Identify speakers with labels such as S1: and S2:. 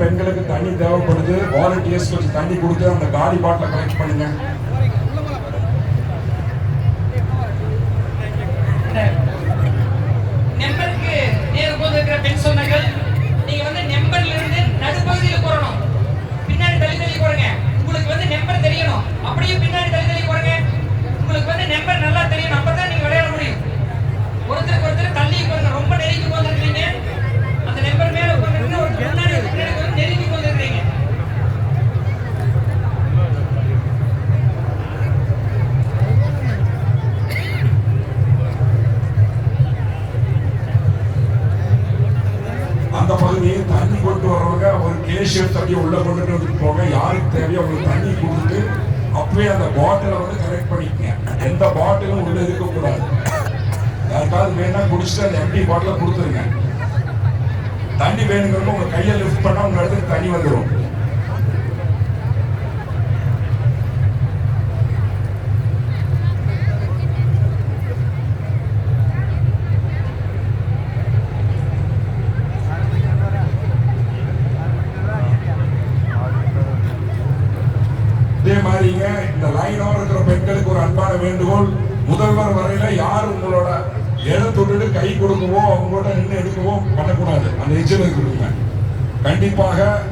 S1: பெண்களுக்கு தண்ணி தேவைப்படுது. வாலண்டியர்ஸ் கொஞ்சம் தண்ணி கொடுத்து அந்த காலி பாட்டில் கலெக்ட் பண்ணுங்க.
S2: அந்த
S1: பகுதியை தண்ணி கொண்டு வர்றவங்க ஒரு கேஷியர் தண்ணி உள்ள கொண்டுட்டு வந்து போங்க. யாருக்கு தேவையோ அவங்களுக்கு தண்ணி கொடுத்து அப்பவே அந்த பாட்டிலை வந்து கரெக்ட் பண்ணிக்கங்க. எந்த பாட்டிலும் உள்ள இருக்கக்கூடாது. யாருக்காவது வேணா குடிச்சிட்டு அந்த எம்டி பாட்டில கொடுத்துருங்க. தண்ணி வேணுங்கிறப்ப உங்க கையை லிஃப்ட் பண்ணா உங்க இடத்துக்கு தண்ணி வந்துடும் இதே இந்த லைனோட இருக்கிற பெண்களுக்கு ஒரு அன்பான வேண்டுகோள். முதல்வர் வரையில யார் உங்களோட இடத்தை விட்டுட்டு கை கொடுக்கவோ அவங்களோட நின்று எடுக்கவோ பண்ணக்கூடாது. அந்த எச்சரிக்கை கொடுங்க. கண்டிப்பாக